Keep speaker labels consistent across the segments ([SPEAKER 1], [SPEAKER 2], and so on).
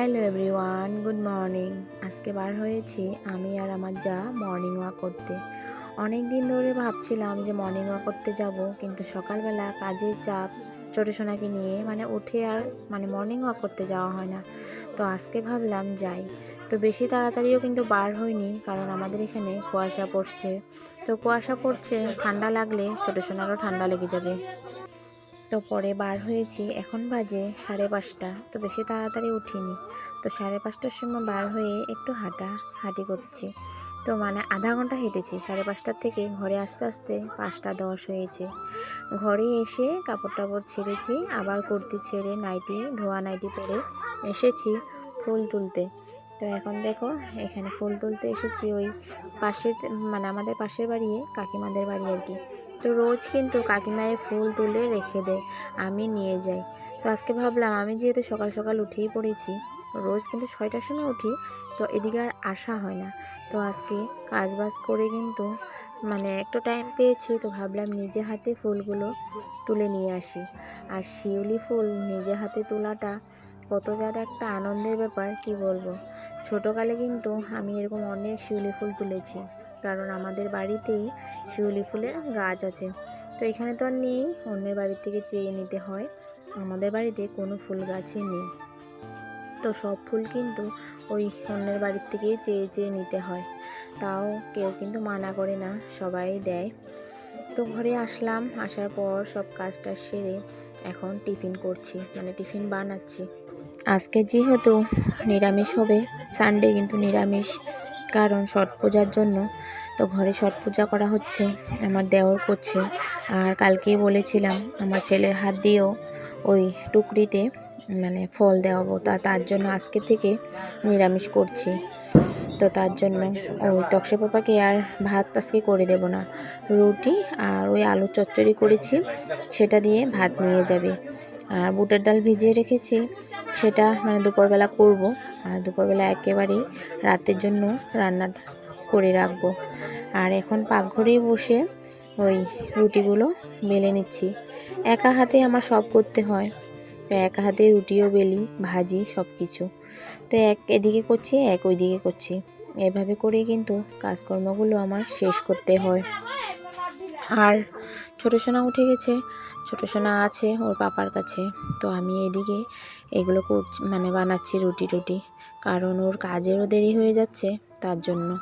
[SPEAKER 1] Hello everyone, good morning. আজকে বার হয়েছি আমি আর আমার যা মর্নিং ওয়াক করতে। অনেক দিন ধরে ভাবছিলাম যে মর্নিং ওয়াক করতে যাব, কিন্তু সকালবেলা কাজের চাপ, ছোটো সোনাকে নিয়ে মানে উঠে আর মানে মর্নিং ওয়াক করতে যাওয়া হয় না। তো আজকে ভাবলাম যাই। তো বেশি তাড়াতাড়িও কিন্তু বার হয়নি কারণ আমাদের এখানে কুয়াশা পড়ছে। তো কুয়াশা পড়ছে, ঠান্ডা লাগলে ছোটো সোনারও ঠান্ডা লেগে যাবে। তো পরে বার হয়েছি, এখন বাজে সাড়ে পাঁচটা। তো বেশি তাড়াতাড়ি উঠিনি। তো সাড়ে পাঁচটার সময় বার হয়ে একটু হাঁটা, হাঁটি করছি। তো মানে আধা ঘণ্টা হেঁটেছি। সাড়ে পাঁচটার থেকে ঘরে আসতে আসতে পাঁচটা দশ হয়েছে। ঘরে এসে কাপড় টাপড় ছেড়েছি, আবার কুর্তি ছেড়ে নাইটি, ধোয়া নাইটি পরে এসেছি ফুল তুলতে। তো এখন দেখো, এখানে ফুল তুলতে এসেছি ওই পাশের মানে আমাদের পাশের বাড়ি, কাকিমাদের বাড়ি আর কি। তো রোজ কিন্তু কাকিমায়ে ফুল তুলে রেখে দেয় আমি নিয়ে যাই। তো আজকে ভাবলাম, আমি যেহেতু সকাল সকাল উঠেই পড়েছি, রোজ কিন্তু ছয়টার সময় উঠি, তো এদিকে আর আসা হয় না। তো আজকে কাজ বাজ করে কিন্তু মানে একটু টাইম পেয়েছি, তো ভাবলাম নিজে হাতে ফুলগুলো তুলে নিয়ে আসি। আর শিউলি ফুল নিজে হাতে তোলাটা কত যার একটা আনন্দের ব্যাপার, কি বলব? ছোটোকালে কিন্তু আমি এরকম অনেক শিউলি ফুল তুলেছি। কারণ আমাদের বাড়িতেই শিউলি ফুলের গাছ আছে। তো এখানে তো আর নেই, অন্যের বাড়ি থেকে চেয়ে নিতে হয়। আমাদের বাড়িতে কোনো ফুল গাছই নেই। তো সব ফুল কিন্তু ওই অন্যের বাড়ির থেকেই চেয়ে চেয়ে নিতে হয়। তাও কেউ কিন্তু মানা করে না, সবাই দেয়। তো ঘরে আসলাম, আসার পর সব কাজটা সেরে এখন টিফিন করছি মানে টিফিন বানাচ্ছি। আজকে যেহেতু নিরামিষ হবে সানডে কিন্তু নিরামিষ, কারণ ছট পূজার জন্য। তো ঘরে ছট পূজা করা হচ্ছে, আমার দেওর করছে। আর কালকেই বলেছিলাম, আমার ছেলের হাত দিয়েও ওই টুকরিতে মানে ফল দেওয়াবো, তা তার জন্য আজকে থেকে নিরামিষ করছি। তো তার জন্য। ওই তক্সে পাপাকে আর ভাত আজকে করে দেব না। রুটি আর ওই আলু চচ্চড়ি করেছি, সেটা দিয়ে ভাত নিয়ে যাবে। আর বুটের ডাল ভিজিয়ে রেখেছি, সেটা মানে দুপুরবেলা করব। আর দুপুরবেলা একেবারেই রাতের জন্য রান্নাটা করে রাখব। আর এখন পাকঘরেই বসে ওই রুটিগুলো বেলে নিচ্ছি। একা হাতে আমার সব করতে হয়। তো এক হাতে রুটিও, বেলি, ভাজি সব কিছু তো এক এদিকে করছি, এক ওইদিকে করছি। এভাবে করেই কিন্তু কাজকর্মগুলো আমার শেষ করতে হয়। আর ছোটো সোনা উঠে গেছে, ছোটো সোনা আছে ওর পাপার কাছে। তো আমি এদিকে এগুলো করছি মানে বানাচ্ছি রুটি টুটি। কারণ ওর কাজেরও দেরি হয়ে যাচ্ছে তার জন্য।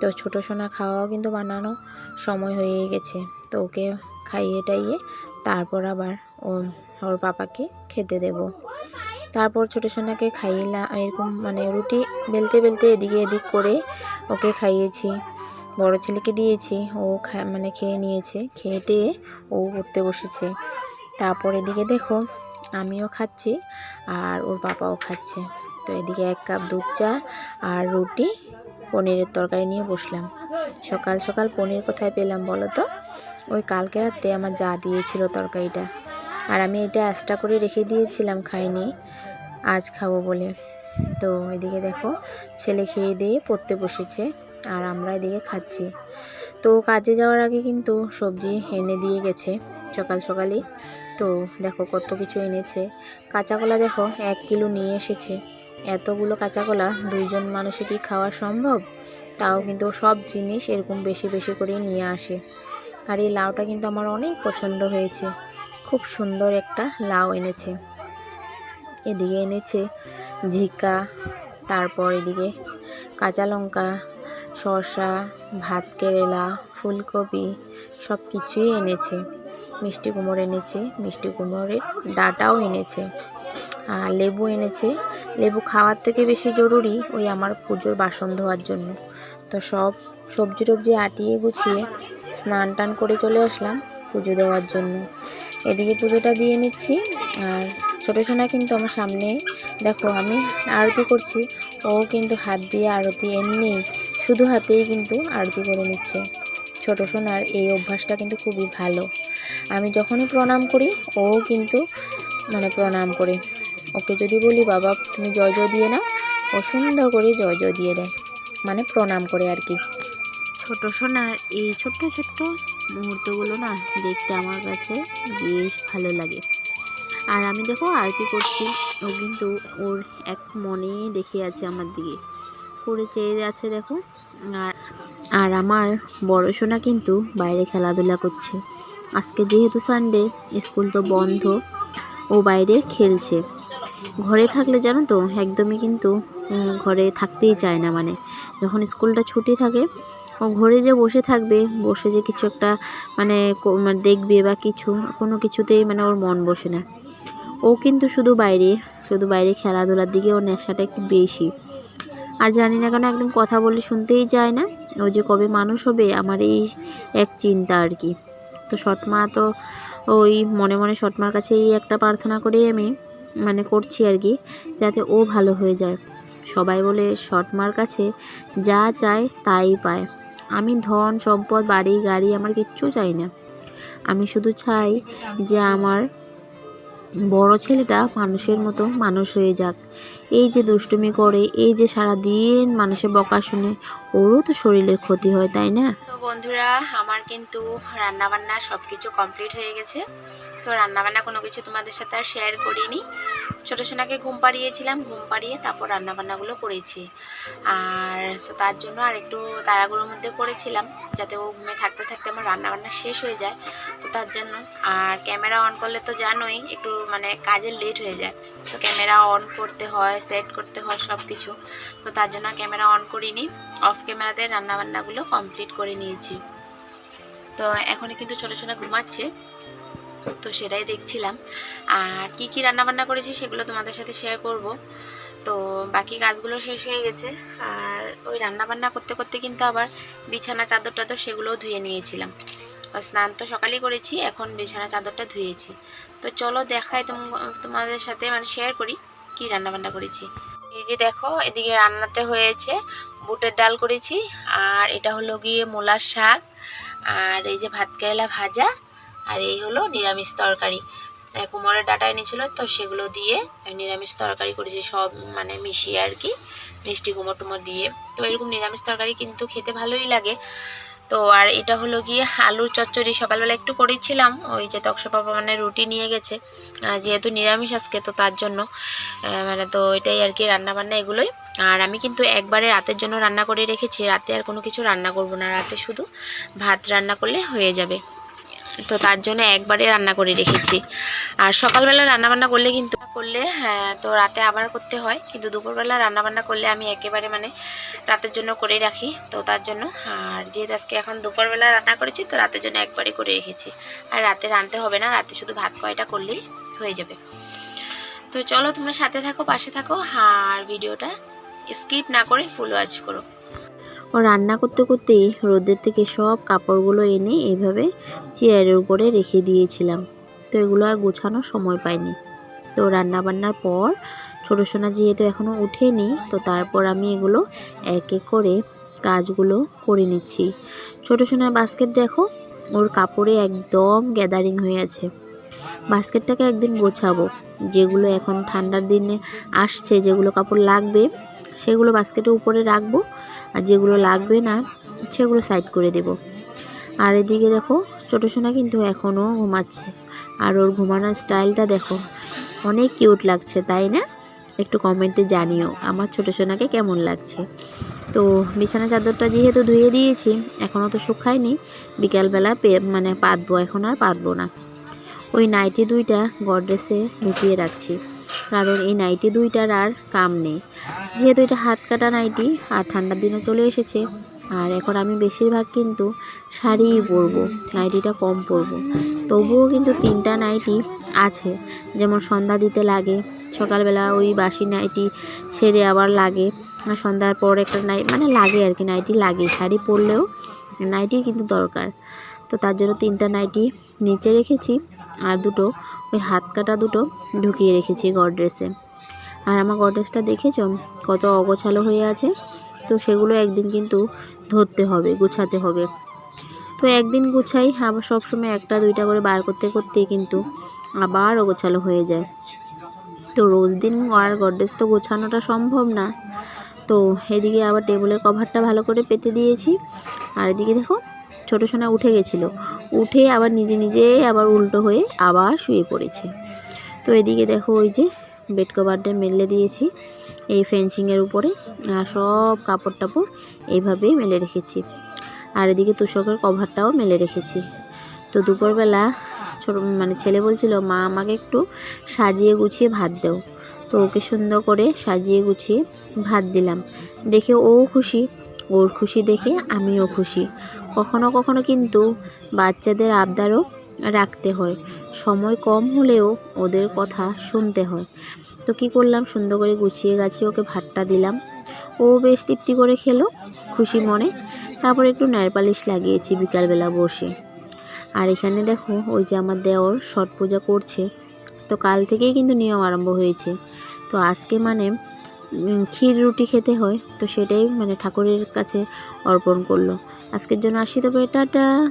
[SPEAKER 1] তো ছোটো সোনা খাওয়াও কিন্তু বানানো সময় হয়ে গেছে। তো ওকে খাইয়ে টাইয়ে তারপর আবার ও ওর পাপাকে খেতে দেব। তারপর ছোটো সোনাকে খাইলাম এরকম মানে রুটি বেলতে বেলতে এদিকে এদিক করে ওকে খাইয়েছি। বড় ছেলেকে দিয়েছি, ও মানে খেয়ে নিয়েছে খেয়ে টেয়ে ও পড়তে বসেছে। তারপর এদিকে দেখো, আমিও খাচ্ছি আর ওর পাপাও খাচ্ছে। তো এদিকে এক কাপ দুধ চা আর রুটি পনিরের তরকারি নিয়ে বসলাম। সকাল সকাল পনির কোথায় পেলাম বলো তো? ওই কালকে রাতে আমার যা দিয়েছিল তরকারিটা। আর আমি এটা এক্সট্রা করে রেখে দিয়েছিলাম খাইনি। আজ খাব বলে। তো এদিকে দেখো, ছেলে খেয়ে দিয়ে পড়তে বসেছে আর আমরা এদিকে খাচ্ছি। তো কাজে যাওয়ার আগে কিন্তু সবজি এনে দিয়ে গেছে সকাল সকালই। তো দেখো কত কিছু এনেছে। কাঁচা কলা দেখো, এক কিলো নিয়ে এসেছে। এতগুলো কাঁচা কলা দুইজন মানুষে কি খাওয়া সম্ভব? তাও কিন্তু সব জিনিস এরকম বেশি বেশি করে নিয়ে আসে। আর এই লাউটা কিন্তু আমার অনেক পছন্দ হয়েছে। খুব সুন্দর একটা লাউ এনেছে। এদিকে এনেছে ঝিকা, তারপর এদিকে কাঁচা লঙ্কা, শসা, ভাত কেরেলা, ফুলকপি সব কিছুই এনেছে। মিষ্টি কুমড়ো এনেছে, মিষ্টি কুমড়োর ডাটাও এনেছে। আর লেবু এনেছে। লেবু খাওয়ার থেকে বেশি জরুরি ওই আমার পুজোর বাসন ধোয়ার জন্য। তো সব সবজি টবজি আটিয়ে গুছিয়ে স্নান টান করে চলে আসলাম পুজো দেওয়ার জন্য। এদিকে পুজোটা দিয়ে নিচ্ছি। আর ছোটো সোনা কিন্তু আমার সামনে। দেখো, আমি আরতি করছি। ও কিন্তু হাত দিয়ে আরতি এমনি, শুধু হাতেই কিন্তু আরতি করে নিচ্ছে। ছোটো সোনার এই অভ্যাসটা কিন্তু খুবই ভালো। আমি যখনই প্রণাম করি, ও কিন্তু মানে প্রণাম করে। ওকে যদি বলি, বাবা, তুমি জয় জয় দিয়ে নাও। ও সুন্দর করে জয় জয় দিয়ে দেয়। মানে প্রণাম করে আর কি। ছোট সোনার এই ছোট্ট ছোট্ট মুহূর্তগুলো না দেখতে আমার কাছে বেশ ভালো লাগে।
[SPEAKER 2] আর আমি দেখো আরতি করছি, ও কিন্তু ওর এক মনে দেখে আছে আমার দিকে। করে চেয়ে আছে দেখো। আর আর আমার বড় সোনা কিন্তু বাইরে খেলাধুলা করছে। আজকে যেহেতু সানডে স্কুল তো বন্ধ, ও বাইরে খেলছে। ঘরে থাকলে জানো তো, একদমই কিন্তু ঘরে থাকতেই চায় না মানে। যখন স্কুলটা ছুটি থাকে ঘরে যে বসে থাকবে, বসে যে কিছু একটা মানে মানে দেখবে বা কিছু, কোনো কিছুতেই মানে ওর মন বসে না। ও কিন্তু শুধু বাইরে শুধু বাইরে খেলাধুলার দিকে ওর নেশাটা একটু বেশি। আর জানি না কেন একদম কথা বলে শুনতেই চায় না, ও যে কবে মানুষ হবে, আমার এই এক চিন্তা আর কি। তো সৎমা তো ওই মনে মনে সৎমার কাছে এই একটা প্রার্থনা করেই আমি মানে করছি আর কি, যাতে ও ভালো হয়ে যায়। সবাই বলে সৎমার কাছে যা চায় তাই পায়। আমি ধন, সম্পদ, বাড়ি, গাড়ি আমার কিচ্ছু চাই না। আমি শুধু চাই যে আমার বড় ছেলেটা মানুষের মতো মানুষ হয়ে যাক। এই যে দুষ্টুমি করে, এই যে সারা দিন মানুষের বকা শুনে, ওরও তো শরীরের ক্ষতি হয়, তাই না?
[SPEAKER 1] তো বন্ধুরা, আমার কিন্তু রান্নাবান্না সব কিছু কমপ্লিট হয়ে গেছে। তো রান্নাবান্না কোনো কিছু তোমাদের সাথে আর শেয়ার করিনি। ছোটো সোনাকে ঘুম পাড়িয়েছিলাম, ঘুম পাড়িয়ে তারপর রান্নাবান্নাগুলো করেছি। আর তো তার জন্য আর একটু তাড়াগুলোর মধ্যে করেছিলাম, যাতে ও ঘুমে থাকতে থাকতে আমার রান্নাবান্না শেষ হয়ে যায়। তো তার জন্য, আর ক্যামেরা অন করলে তো জানোই, একটু মানে কাজের লেট হয়ে যায়। তো ক্যামেরা অন করতে হয় সেট করতে হয় সব কিছু তো তার জন্য ক্যামেরা অন করিনি অফ ক্যামেরাতে রান্নাবান্নাগুলো কমপ্লিট করে নিয়েছি। তো এখন কিন্তু ছোটো সোনা ঘুমাচ্ছে। তো সেটাই দেখছিলাম। আর কি কি রান্নাবান্না করেছি সেগুলো তোমাদের সাথে শেয়ার করব। তো বাকি কাজগুলো শেষ হয়ে গেছে। আর ওই রান্নাবান্না করতে করতে কিন্তু আবার বিছানা চাদর টাদর সেগুলোও ধুয়ে নিয়েছিলাম। স্নান তো সকালেই করেছি, এখন বিছানা চাদরটা ধুয়েছি। তো চলো দেখাই তোম- তোমাদের সাথে মানে শেয়ার করি কি রান্নাবান্না করেছি। এই যে দেখো, এদিকে রান্নাতে হয়েছে বুটের ডাল করেছি। আর এটা হলো গিয়ে মূলার শাক। আর এই যে ভাত ভাজা। আর এই হলো নিরামিষ তরকারি। কুমড়োর ডাটা এনেছিল তো, সেগুলো দিয়ে নিরামিষ তরকারি করেছি, সব মানে মিশিয়ে আর কি, মিষ্টি কুমড়ো টুমোর দিয়ে। তো এরকম নিরামিষ তরকারি কিন্তু খেতে ভালোই লাগে। তো আর এটা হলো গিয়ে আলুর চচ্চড়ি, সকালবেলা একটু করেছিলাম ওই যে তক্সা পাপা মানে রুটি নিয়ে গেছে যেহেতু নিরামিষ আজকে, তো তার জন্য মানে তো এটাই আর কি রান্নাবান্না এগুলোই। আর আমি কিন্তু একবারে রাতের জন্য রান্না করে রেখেছি, রাতে আর কোনো কিছু রান্না করব না, রাতে শুধু ভাত রান্না করলে হয়ে যাবে। তো তার জন্য একবারে রান্না করে রেখেছি। আর সকালবেলা রান্নাবান্না করলে কিন্তু করলে হ্যাঁ তো রাতে আবার করতে হয়। কিন্তু দুপুরবেলা রান্নাবান্না করলে আমি একেবারে মানে রাতের জন্য করে রাখি। তো তার জন্য, আর যেহেতু আজকে এখন দুপুরবেলা রান্না করেছি, তো রাতের জন্য একবারে করে রেখেছি। আর রাতে রাঁধতে হবে না, রাতে শুধু ভাত কয়টা করলেই হয়ে যাবে। তো চলো তোমরা সাথে থাকো, পাশে থাকো, আর ভিডিওটা স্কিপ না করে ফুল ওয়াচ করো।
[SPEAKER 2] ও রান্না করতে করতেই রোদের থেকে সব কাপড়গুলো এনে এইভাবে চেয়ারের উপরে রেখে দিয়েছিলাম। তো এগুলো আর গোছানোর সময় পাইনি। তো রান্না বান্নার পর ছোটো সোনা যেহেতু এখনও উঠেনি, তো তারপর আমি এগুলো এক এক করে কাজগুলো করে নিচ্ছি। ছোটো সোনার বাস্কেট দেখো, ওর কাপড়ে একদম গ্যাদারিং হয়ে আছে। বাস্কেটটাকে একদিন গোছাবো। যেগুলো এখন ঠান্ডার দিনে আসছে, যেগুলো কাপড় লাগবে, সেগুলো বাস্কেটের উপরে রাখব। আর যেগুলো লাগবে না, সেগুলো সাইড করে দেব। আর এদিকে দেখো, ছোটো সোনা কিন্তু এখনও ঘুমাচ্ছে। আর ওর ঘুমানোর স্টাইলটা দেখো, অনেক কিউট লাগছে, তাই না? একটু কমেন্টে জানিও, আমার ছোটো সোনাকে কেমন লাগছে? তো বিছানা চাদরটা যেহেতু ধুয়ে দিয়েছি এখনও তো শুকায়নি, বিকালবেলা পে মানে পাতবো, এখন আর পাতবো না। ওই নাইটি দুইটা গডরেসে ঢুকিয়ে রাখছি। কারণ এই নাইটি দুইটার আর কাম নেই। যেহেতু এটা হাত কাটা নাইটি আর ঠান্ডার দিনে চলে এসেছে, আর এখন আমি বেশিরভাগ কিন্তু শাড়িই পরবো, নাইটিটা কম পরবো। তবুও কিন্তু তিনটা নাইটি আছে, যেমন সন্ধ্যা দিতে লাগে, সকালবেলা ওই বাসি নাইটি ছেড়ে আবার লাগে, আর সন্ধ্যার পর একটা নাই মানে লাগে আর কি, নাইটি লাগে শাড়ি পরলেও নাইটি কিন্তু দরকার। তো তার জন্য তিনটা নাইটি নিচে রেখেছি, আর দুটো ওই হাত কাটা দুটো ঢুকিয়ে রেখেছি গডরেসে। আর আমার গডরেজটা দেখেছ? কত অগোছালো হয়ে আছে। তো সেগুলো একদিন কিন্তু ধরতে হবে, গুছাতে হবে। তো একদিন গুছাই, আবার সবসময় একটা, দুইটা করে বার করতে করতে কিন্তু আবার অগোছালো হয়ে যায়। তো রোজ দিন আর গডরেজ তো গোছানোটা সম্ভব না। তো এদিকে আবার টেবিলের কভারটা ভালো করে পেতে দিয়েছি। আর এদিকে দেখো ছোটো সোনা উঠে গেছিল। উঠে আবার নিজে নিজে আবার উল্টো হয়ে আবার শুয়ে পড়েছে। তো এদিকে দেখো ওই যে বেড কভারটা মেলে দিয়েছি এই ফেন্সিংয়ের উপরে। আর সব কাপড় টাপড় এইভাবেই মেলে রেখেছি। আর এদিকে তুষকের কভারটাও মেলে রেখেছি। তো দুপুরবেলা ছোট মানে ছেলে বলছিল, মা, আমাকে একটু সাজিয়ে গুছিয়ে ভাত দাও। তো ওকে সুন্দর করে সাজিয়ে গুছিয়ে ভাত দিলাম। দেখে ও খুশি। ওর খুশি দেখে আমিও খুশি। কখনো কখনো কিন্তু বাচ্চাদের আবদারও রাখতে হয়। সময় কম হলেও ওদের কথা শুনতে হয়। তো কি করলাম? সুন্দর করে গুছিয়ে গাছিয়ে ওকে ভাতটা দিলাম। ও বেশ তৃপ্তি করে খেলো, খুশি মনে। তারপর একটু নাইল পালিশ লাগিয়েছি বিকালবেলা বসে। আর এখানে দেখো, ওই যে আমার দেওর ছট পূজা করছে। তো কাল থেকেই কিন্তু নিয়ম আরম্ভ হয়েছে। তো আজকে মানে ক্ষীর রুটি খেতে হয়, তো সেটাই মানে ঠাকুরের কাছে অর্পণ করল। আজকের জন্য আসি তবে, টাটা!